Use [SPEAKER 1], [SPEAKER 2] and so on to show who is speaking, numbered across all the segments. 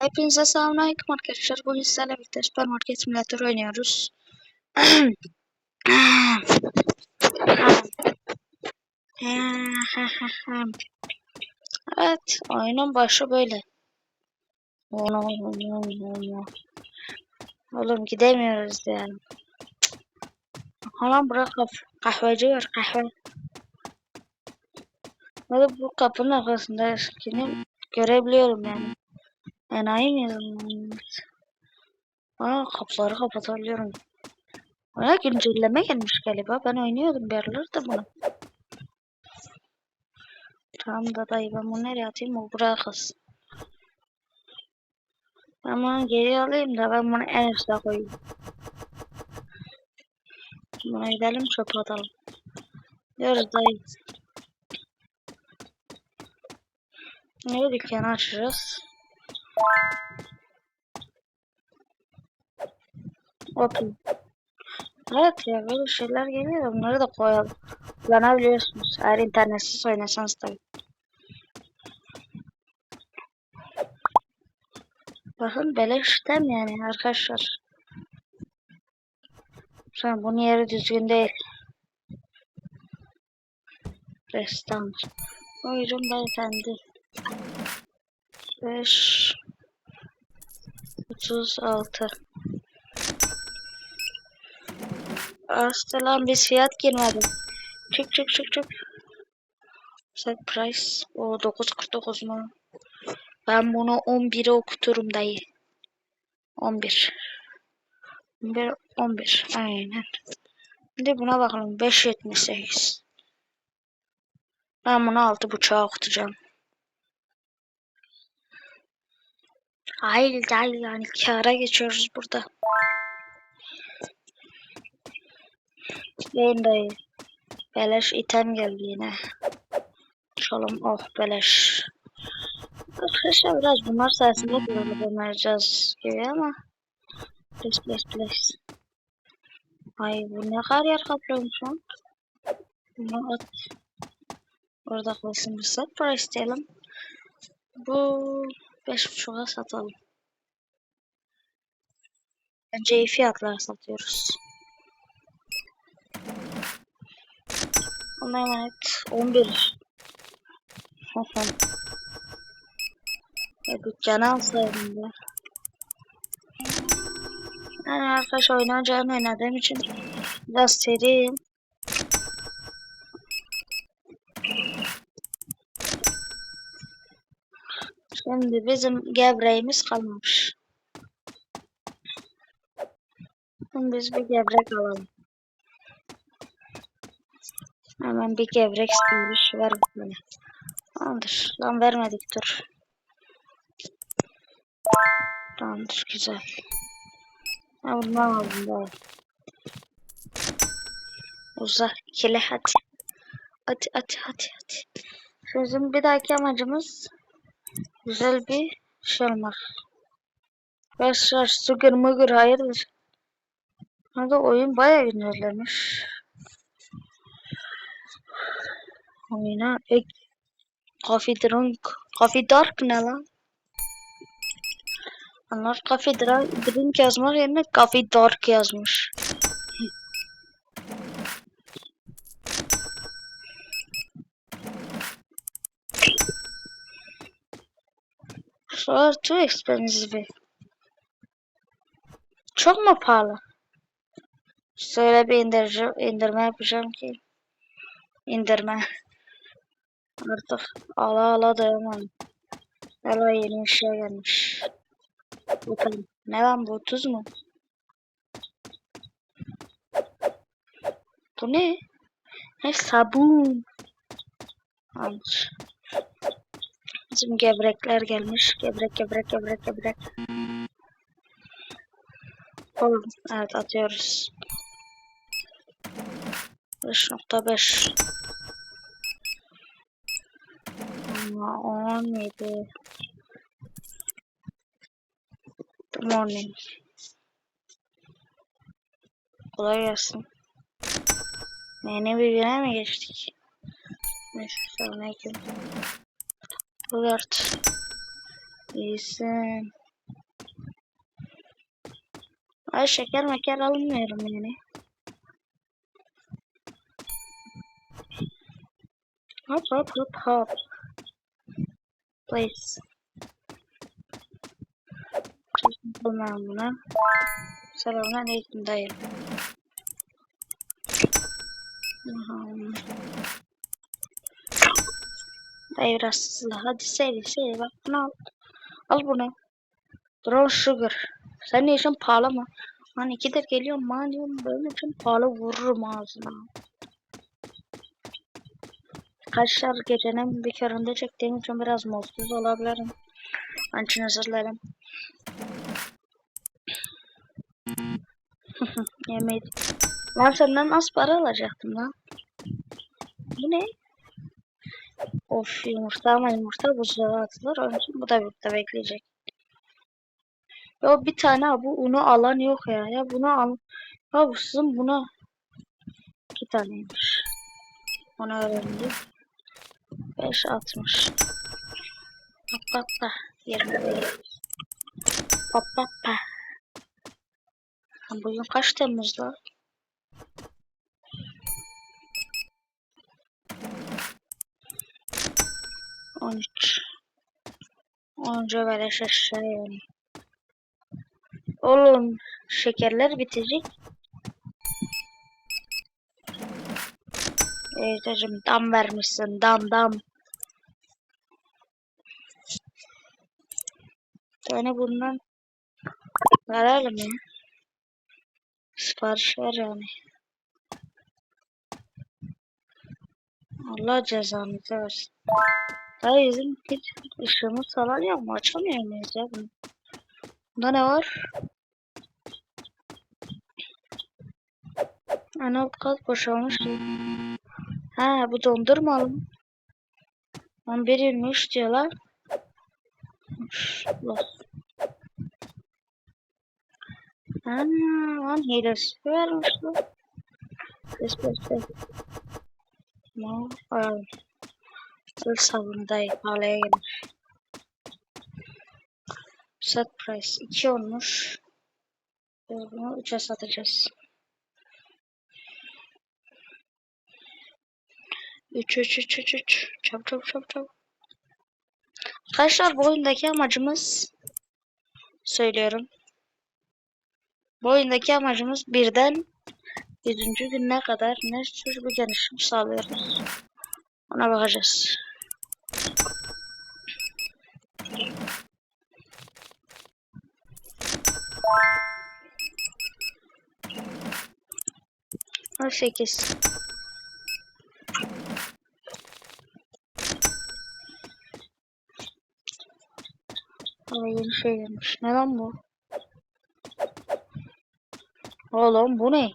[SPEAKER 1] Hepinize selamünaleyküm arkadaşlar. Bugün sizlerle birlikte süpermarket simülatörü oynuyoruz. evet, oyunun başı böyle. Oğlum gidemiyoruz yani. Hala bırak kah kahveci var kahve. Hadi bu kapının arkasında eskini görebiliyorum yani. Enayi miyiz? Aa kapıları kapatabiliyorum. Bana güncelleme gelmiş galiba. Ben oynuyordum bir yerlerde bunu. Tamam da dayı ben bunu nereye atayım? O buraya. Ben bunu geri alayım da ben bunu en üstte koyayım. Buna gidelim çöpe atalım. Diyoruz dayı. Ne dükkanı açacağız? Okey. Evet ya böyle şeyler geliyor. Bunları da koyalım. Kullanabiliyorsunuz. Eğer internetsiz oynasanız tabii. Bakın beleşten yani arkadaşlar. Sen bunun yeri düzgün değil. Restan. Buyurun beyefendi. 5 36 Aslı lan biz fiyat girmedi. Çık çık çık çık. Set price. O 9.49 mu? Ben bunu 11'e okuturum dayı. 11. 11 11 aynen. Şimdi buna bakalım 5.78. Ben bunu 6.5'a okutacağım. Hayır hayır yani kâra geçiyoruz burada. Beyin dayı. Beleş item geldi yine. Çalım oh beleş. Arkadaşlar biraz bunlar sayesinde kullanacağız gibi ama. Please please please. Ay bu ne kadar yer kaplıyormuş lan. Bunu at. Orada kalsın bir set price diyelim. Bu 5.5'a satalım. Bence iyi fiyatlar satıyoruz. Ona emanet 11. Haha. Ya dükkanı alsaydım da. Yani arkadaş oynayacağım oynadığım için biraz seriyim. Şimdi bizim gevreğimiz kalmamış. Şimdi biz bir gevrek alalım. Hemen bir gevrek sipariş ver bana. Tamamdır. Lan vermedik dur. Tamamdır güzel. Ben bundan aldım da. Uzak ikili hadi. Hadi hadi hadi hadi. Bizim bir dahaki amacımız güzel bir şey olmak. Arkadaşlar sugar mugır hayırdır. Hadi oyun bayağı güncellemiş. Oyuna ek Coffee drink. Coffee dark ne lan? Onlar coffee drink yazmak yerine coffee dark yazmış. So too expensive. Çok mu pahalı? Söyle bir indirici, indirme yapacağım ki. İndirme. Artık ala ala dayanamam. Hala yeni bir şey gelmiş. Bakalım. Ne lan bu? Tuz mu? Bu ne? Ne sabun. Almış. Bizim gevrekler gelmiş. Gevrek gevrek gevrek gevrek. Oğlum, evet atıyoruz. 5.5 Ama 17 Good morning. Kolay gelsin. Yeni bir güne mi geçtik? Neyse, selamünaleyküm. Robert. İyisin. Ay şeker meker almıyorum yani. Hop hop hop hop. Please. Bunlar buna. Selamun aleyküm dayı. Aha. Hızlı. Hadi seri seri bak bunu al. Al bunu. Brown sugar. Sen ne işin pahalı mı? Lan ikidir geliyorum man diyorum böyle için pahalı vururum ağzına. Kaşlar gecenin bir köründe çektiğim için biraz mutsuz olabilirim. Onun için özür dilerim. Yemeği. Lan senden az para alacaktım lan. Bu ne? Of yumurta ama yumurta buzluğa atılır. Onun için bu da burada bekleyecek. Ya bir tane bu unu alan yok ya. Ya bunu al. Ya bu sizin buna iki taneymiş. Onu öğrendim. 5 60. Bak bak bak. 20 değil. Bak bak bak. Lan Bugün kaç Temmuz'da? On üç. Onca beleş aşağı yani. Oğlum şekerler bitecek. Eğitacım dam vermişsin dam dam. tane bundan verelim ya. Sipariş ver yani. Allah cezanızı versin. Daha bizim hiç ışığımız falan yok mu? Açamıyor muyuz ya bunu? Bunda ne var? Ana kat boşalmış. Ha bu dondurmalı mı? 11.23 diyor lan. Üf, Los. Ha, lan hilesi vermiş lan. Pes pes pes. Ne var? Kıl sabunu dayı pahalıya gelir. Set price 2 olmuş. Biz bunu 3'e satacağız. 3 3 3 3 3 çabuk çabuk çabuk çabuk. Arkadaşlar bu oyundaki amacımız söylüyorum. Bu oyundaki amacımız birden 100. gününe kadar ne tür bir gelişim sağlıyoruz. Ona bakacağız. On. Aa, yeni şey gelmiş. Ne lan bu? Oğlum bu ne?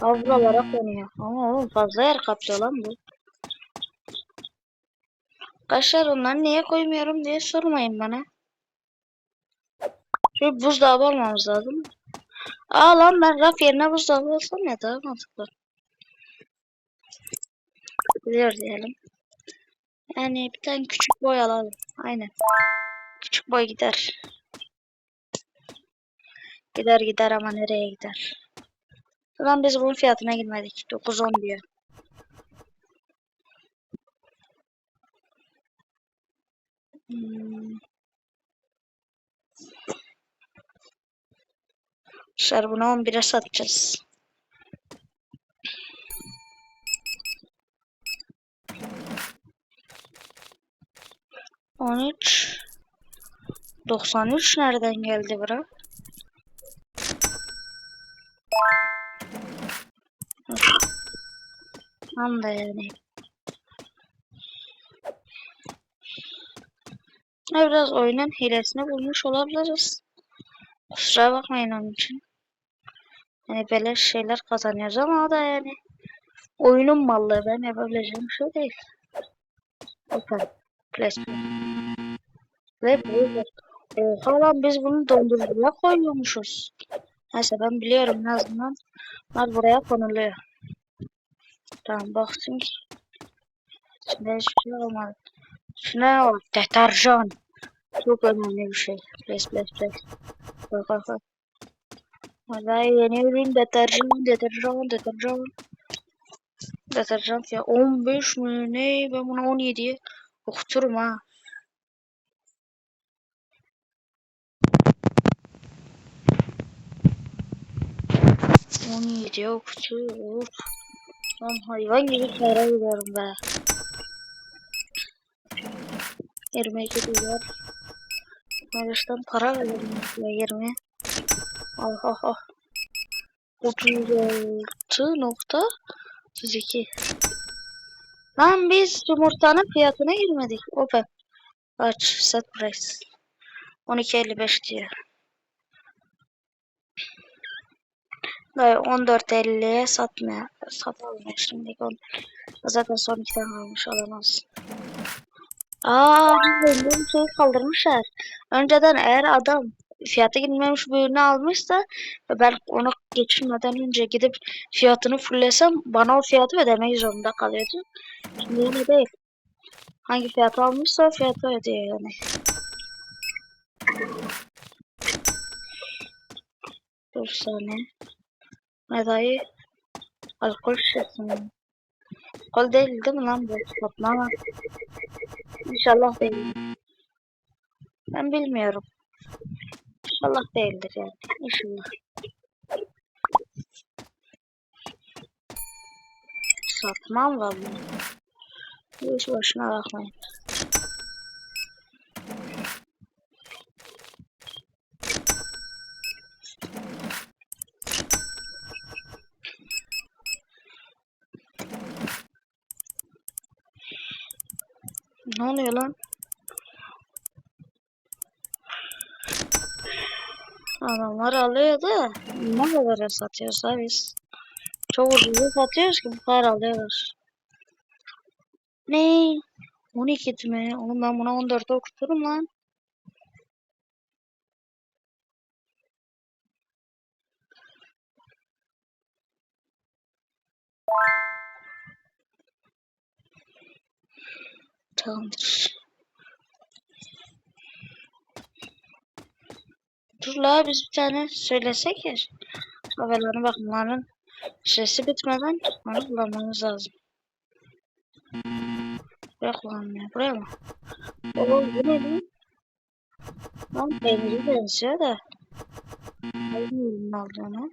[SPEAKER 1] Avralara konuyor. Ama oğlum fazla yer kaplıyor lan bu. Arkadaşlar onları niye koymuyorum diye sormayın bana. Çünkü buzdolabı almamız lazım. Aa lan ben raf yerine buzdolabı olsam ya daha mantıklı. Biliyor diyelim. Yani bir tane küçük boy alalım. Aynen. Küçük boy gider. Gider gider ama nereye gider? Ulan biz bunun fiyatına girmedik. 9-10 diyor. Hmm. Arkadaşlar bunu 11'e satacağız. On üç. Doksan üç nereden geldi bura? Tam da yani. Ha, Biraz oyunun hilesini bulmuş olabiliriz. Kusura bakmayın onun için. Yani böyle şeyler kazanıyoruz ama da yani oyunun mallığı ben yapabileceğim şey değil. Open. Placement. Ve böyle. Oha lan biz bunu dondurucuya koyuyormuşuz. Neyse ben biliyorum en azından. Bunlar buraya konuluyor. Tamam baktım ki. İçinde hiçbir şey olmadı. Şuna o deterjan. Çok önemli bir şey. Place place place. Bak bak bak. Valla yeni ürün deterjan, deterjan, deterjan. Deterjan ya 15 mi ne? Ben bunu 17'ye okuturum ha. On yediye okutuyor. Lan hayvan gibi para veriyorum be. 22 dolar. Mayıs'tan para veriyorum ya 20. Ah ah ah. 36.32 Lan biz yumurtanın fiyatına girmedik. Open. Aç. Set price. 12.55 diyor. Dayı 14.50'ye satmaya satalım şimdi. Zaten son iki tane kalmış alamaz. Aa, bu şey kaldırmışlar. Önceden eğer adam fiyatı girmemiş bir ürünü almışsa ve ben onu geçirmeden önce gidip fiyatını fullesem bana o fiyatı ödemek zorunda kalıyordu. Şimdi öyle değil. Hangi fiyatı almışsa o fiyatı ödüyor yani. Bir saniye. Ne dayı? Alkol şişesi mi? Alkol değil değil mi lan bu? Toplama. İnşallah değil. Ben bilmiyorum. İnşallah değildir yani. İnşallah. Satmam vallahi. Bu iş boşuna bakmayın. Ne oluyor lan? Adamlar alıyor da ne kadar satıyorsa biz çok ucuza satıyoruz ki bu kadar alıyorlar. Ne? 12 mi? Oğlum ben buna 14'e okuturum lan. Tamamdır. Dur la biz bir tane söylesek ya. Haberlerin bakımlarının süresi bitmeden onu kullanmamız lazım. Buraya kullanmıyor. Buraya mı? Oo bu ne lan? Lan peyniri benziyor da. Bilmiyorum olduğunu.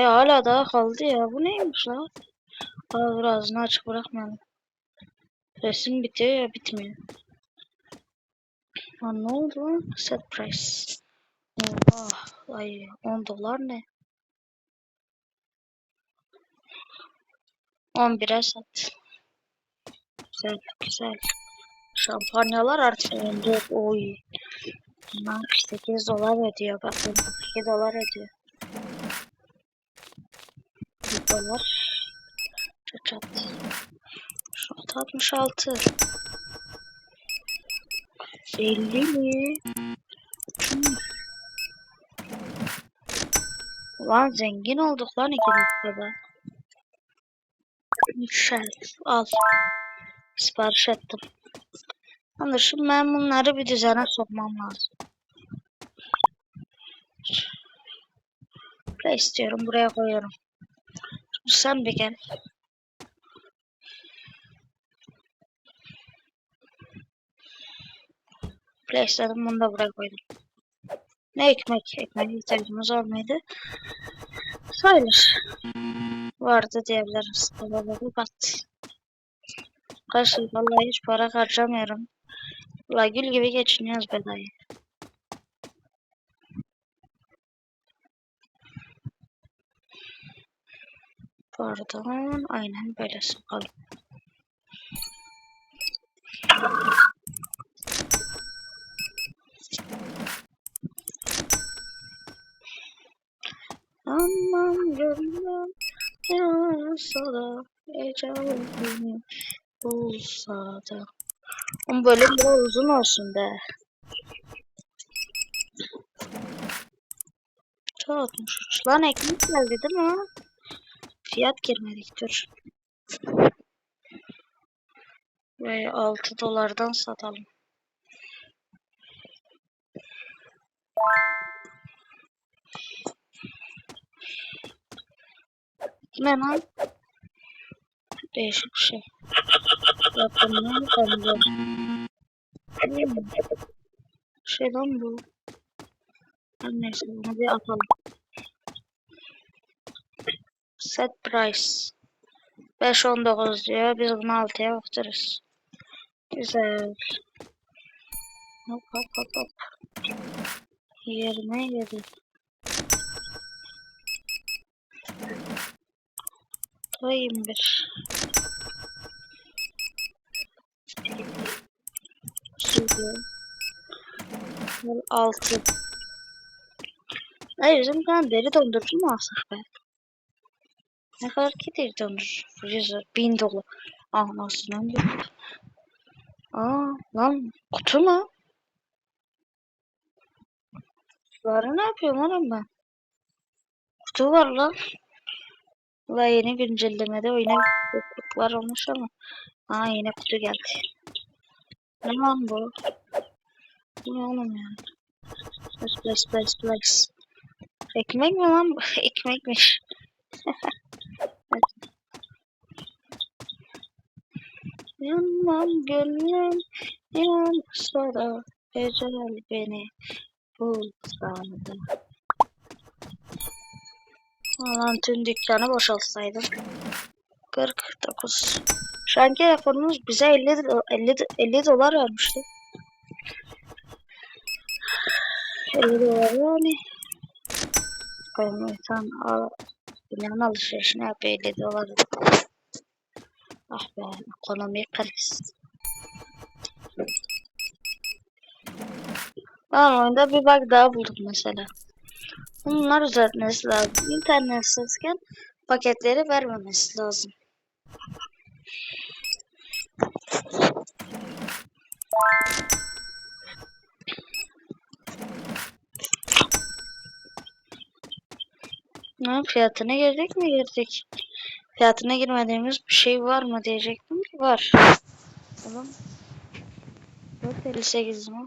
[SPEAKER 1] E hala daha kaldı ya. Bu neymiş la? Aa ağzını açık bırakmayalım. Resim bitiyor ya bitmiyor. Lan ne oldu? Set price. Oha. Ay 10 dolar ne? 11'e sat. Güzel güzel. Şampanyalar artık 14. Oy. Bunlar 8 dolar ödüyor. Bak 2 dolar ödüyor. 1 dolar. Çat. Şurada 66. 50 mi? Hmm. Lan zengin olduk lan ikimiz de. Güzel. Al. Sipariş ettim. Ama şimdi ben bunları bir düzene sokmam lazım. Ne istiyorum buraya koyuyorum. Şimdi sen bir gel. İstedim bunu da buraya. Ne ekmek? Ekmek ihtiyacımız olmaydı. Sayılır. Vardı diyebiliriz. Tabii bat. Yıl vallahi hiç para harcamıyorum. La gül gibi geçiniyoruz be dayı. Pardon. Aynen böyle sokalım. Aman gönlüm yansa da ecelimin olsa da. Ama bölüm biraz uzun olsun be. Çok Lan ekmek geldi değil mi? Fiyat girmedik dur. Ve 6 dolardan satalım. Ne lan? Değişik bir şey. Tanıdım. Hmm. Şey lan bu. Her neyse bunu bir atalım. Set price. 5.19 diyor. Biz bunu 6'ya baktırırız. Güzel. Hop hop hop hop. 27. Bu 21. Şimdi. 6. Hayır bizim bir tane deri dondurucu mu alsak be? Ne kadar ki deri dondurucu? Freezer. 1000 dolar. Ah nasıl lan diyor. Aa lan kutu mu? Kutuları ne yapıyorum oğlum ben? Kutu var lan. Valla yeni güncellemede oyuna bozukluklar olmuş ama. Aa yine kutu geldi. Ne lan bu? Ne oğlum ya? Place place place place. Ekmek mi lan bu? Ekmekmiş. Yanmam gönlüm yansa da ecel beni bulsa da. Alan tüm dükkanı boşaltsaydım. 49. Şu anki telefonumuz bize 50, do- 50, do- 50 dolar vermişti. 50 dolar yani. İnsan al, dünyanın alışverişini yapıyor 50 dolar. Ah be ekonomi kriz. Ben oyunda bir bug daha buldum mesela. Bunlar düzeltmesi lazım. İnternetsizken paketleri vermemesi lazım. Ne fiyatına girdik mi girdik? Fiyatına girmediğimiz bir şey var mı diyecektim var. Oğlum. 458 mi?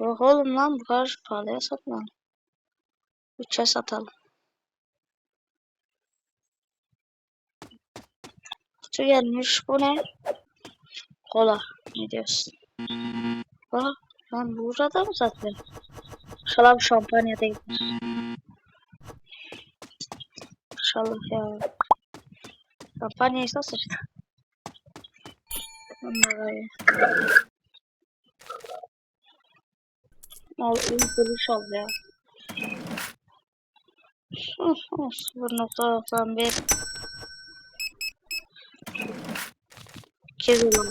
[SPEAKER 1] Yok oğlum lan bu kadar pahalıya satma. 3'e satalım. Kutu gelmiş. Bu ne? Kola. Ne diyorsun? Aa, lan burada mı zaten? İnşallah şampanya değil. İnşallah ya. Şampanya ise sıçtı. Vallahi. Al iyi duruş al ya. 0.91 2 dolar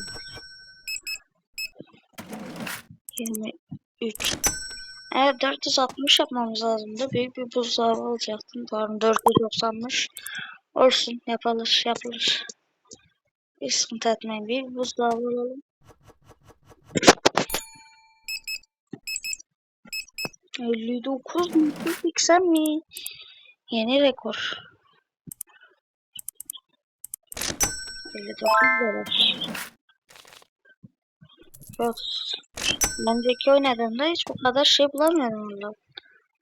[SPEAKER 1] 23 Evet 460 yapmamız lazımdı. Büyük bir buzdolabı alacaktım. Pardon 490'mış. Olsun yapılır yapılır. Hiç sıkıntı etmeyin. Bir buzdolabı alalım. Elli dokuz mu? Seksen mi? Yeni rekor. 59 dolar. Yok. Önceki oynadığımda hiç bu kadar şey bulamıyordum valla.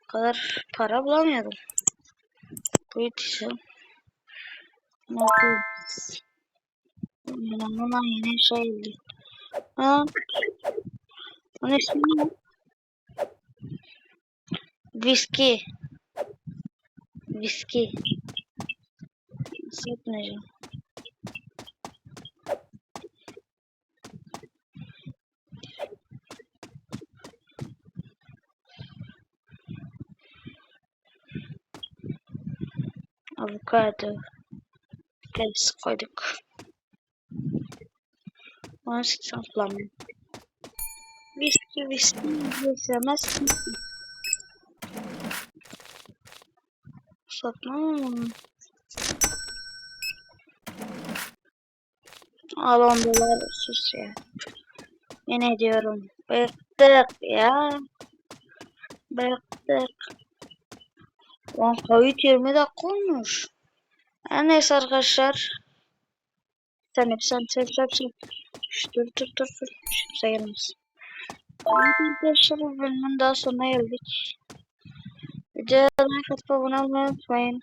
[SPEAKER 1] Bu kadar para bulamıyordum. Bu. Nasıl? Yanımdan yeni şey geldi. Ha? Onun ismi ne? Viski. Viski. Satmayacağım. Avokado. Kendisi koyduk. Onu sıksam kullanmıyorum. Viski, viski, izlemez Satmam. Al 10 dolar sus ya. Yine diyorum. Bıktık ya. Bıktık. Lan kayıt 20 dakika olmuş. Her neyse arkadaşlar. Sen hep sen sen sen sen. Dur dur dur dur. Kimse gelmez. Arkadaşlar bölümün daha sonuna geldik. Videoya like atıp abone olmayı unutmayın.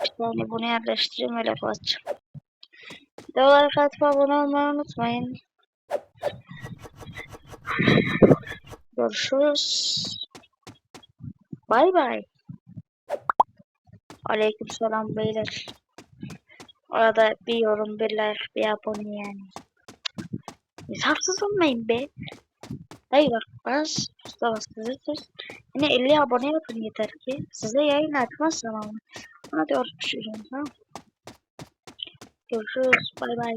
[SPEAKER 1] Bir saniye bunu yerleştireyim öyle kapatacağım. Videoları katıp abone olmayı unutmayın. Görüşürüz. Bay bay. Aleykümselam beyler. Orada bir yorum, bir like, bir abone yani. Hesapsız olmayın be. Hayır bak bas, bas size Yine 50 abone yapın yeter ki. Size yayın açmazsam ama. Hadi görüşürüz. Tamam. Görüşürüz. Bay bay.